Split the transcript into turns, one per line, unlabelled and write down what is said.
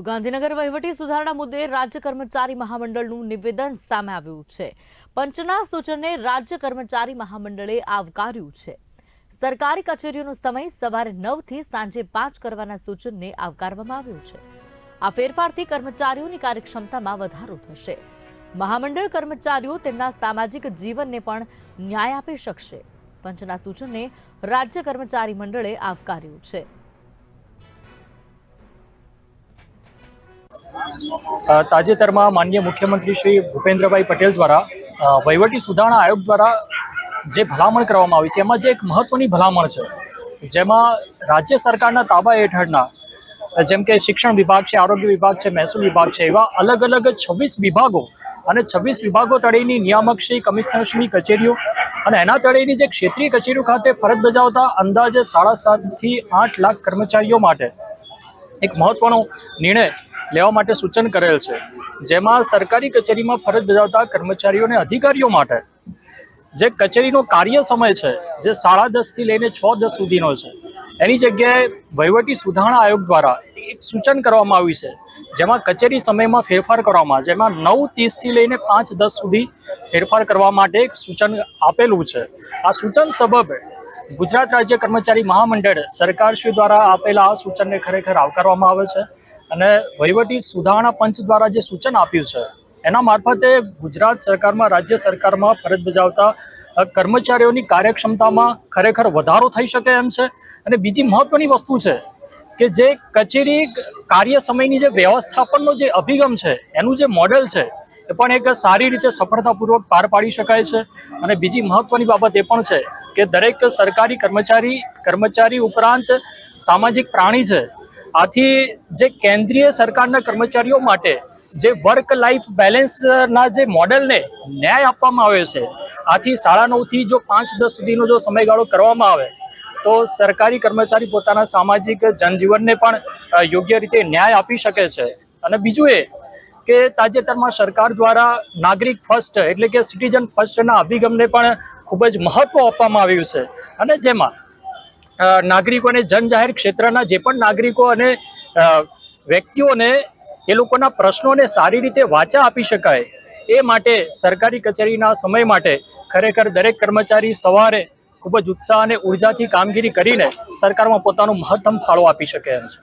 તો ગાંધીનગર વહીવટી સુધારણા મુદ્દે રાજ્ય કર્મચારી મહામંડળનું નિવેદન સામે આવ્યું છે. પંચના સૂચનને રાજ્ય કર્મચારી મહામંડળે આવકાર્યું છે. સરકારી કચેરીઓનો સમય સવારે નવથી સાંજે પાંચ કરવાના સૂચનને આવકારવામાં આવ્યું છે. આ ફેરફારથી કર્મચારીઓની કાર્યક્ષમતામાં વધારો થશે. મહામંડળ કર્મચારીઓ તેમના સામાજિક જીવનને પણ ન્યાય આપી શકશે. પંચના સૂચનને રાજ્ય કર્મચારી મંડળે આવકાર્યું છે.
તાજેતરમાં માન્ય મુખ્યમંત્રી શ્રી ભૂપેન્દ્રભાઈ પટેલ દ્વારા વહીવટી સુધારણા આયોગ દ્વારા જે ભલામણ કરવામાં આવી છે, એમાં જે એક મહત્વની ભલામણ છે, જેમાં રાજ્ય સરકારના તાબા હેઠળના, જેમ કે શિક્ષણ વિભાગ છે, આરોગ્ય વિભાગ છે, મહેસૂલ વિભાગ છે, એવા અલગ અલગ છવ્વીસ વિભાગો અને છવ્વીસ વિભાગો તળેની નિયામકશ્રી કમિશનરશ્રીની કચેરીઓ અને એના તળેની જે ક્ષેત્રીય કચેરીઓ ખાતે ફરજ બજાવતા અંદાજે સાડા સાતથી આઠ લાખ કર્મચારીઓ માટે એક મહત્વનો નિર્ણય લેવા માટે સૂચન કરેલ છે. જેમાં સરકારી કચેરીમાં ફરજ બજાવતા કર્મચારીઓ અને અધિકારીઓ માટે જે કચેરીનો કાર્ય સમય છે, જે સાડા દસથી લઈને છ દસ સુધીનો છે. એની જગ્યાએ વહીવટી સુધારણા આયોગ દ્વારા એક સૂચન કરવામાં આવ્યું છે. જેમાં કચેરી સમયમાં ફેરફાર કરવામાં, જેમાં નવ ત્રીસથી લઈને પાંચ દસ સુધી ફેરફાર કરવા માટે એક સૂચન આપેલું છે. આ સૂચન સબબે ગુજરાત રાજ્ય કર્મચારી મહામંડળ સરકારશ્રી દ્વારા આપેલા આ સૂચનને ખરેખર આવકારવામાં આવે છે. અને વહીવટી સુધારણા પંચ દ્વારા જે સૂચન આપ્યું છે, એના મારફતે ગુજરાત સરકારમાં, રાજ્ય સરકારમાં ફરજ બજાવતા કર્મચારીઓની કાર્યક્ષમતામાં ખરેખર વધારો થઈ શકે એમ છે. અને બીજી મહત્વની વસ્તુ છે કે જે કચેરી કાર્ય સમયની જે વ્યવસ્થાપનનો જે અભિગમ છે, એનું જે મોડેલ છે, એ પણ એક સારી રીતે સફળતાપૂર્વક પાર પાડી શકાય છે. અને બીજી મહત્વની બાબત એ પણ છે કે દરેક સરકારી કર્મચારી કર્મચારી ઉપરાંત સામાજિક પ્રાણી છે. આથી જે કેન્દ્રીય સરકારના કર્મચારીઓ માટે જે વર્ક લાઈફ બેલેન્સના જે મોડેલને ન્યાય આપવામાં આવ્યો છે, આથી સાડા નવથી જો પાંચ દસ સુધીનો જો સમયગાળો કરવામાં આવે, તો સરકારી કર્મચારી પોતાના સામાજિક જનજીવનને પણ યોગ્ય રીતે ન્યાય આપી શકે છે. અને બીજું એ કે તાજેતરમાં સરકાર દ્વારા નાગરિક ફર્સ્ટ એટલે કે સિટીઝન ફર્સ્ટના અભિગમને પણ ખૂબ જ મહત્ત્વ આપવામાં આવ્યું છે. અને જેમાં નાગરિકોને જનજાહેર ક્ષેત્રના જે પણ નાગરિકો અને વ્યક્તિઓને એ લોકોના પ્રશ્નોને સારી રીતે વાચા આપી શકાય એ માટે સરકારી કચેરીના સમય માટે ખરેખર દરેક કર્મચારી સવારે ખૂબ જ ઉત્સાહ અને ઉર્જાથી કામગીરી કરીને સરકારમાં પોતાનો મહત્તમ ફાળો આપી શકે એમ છે.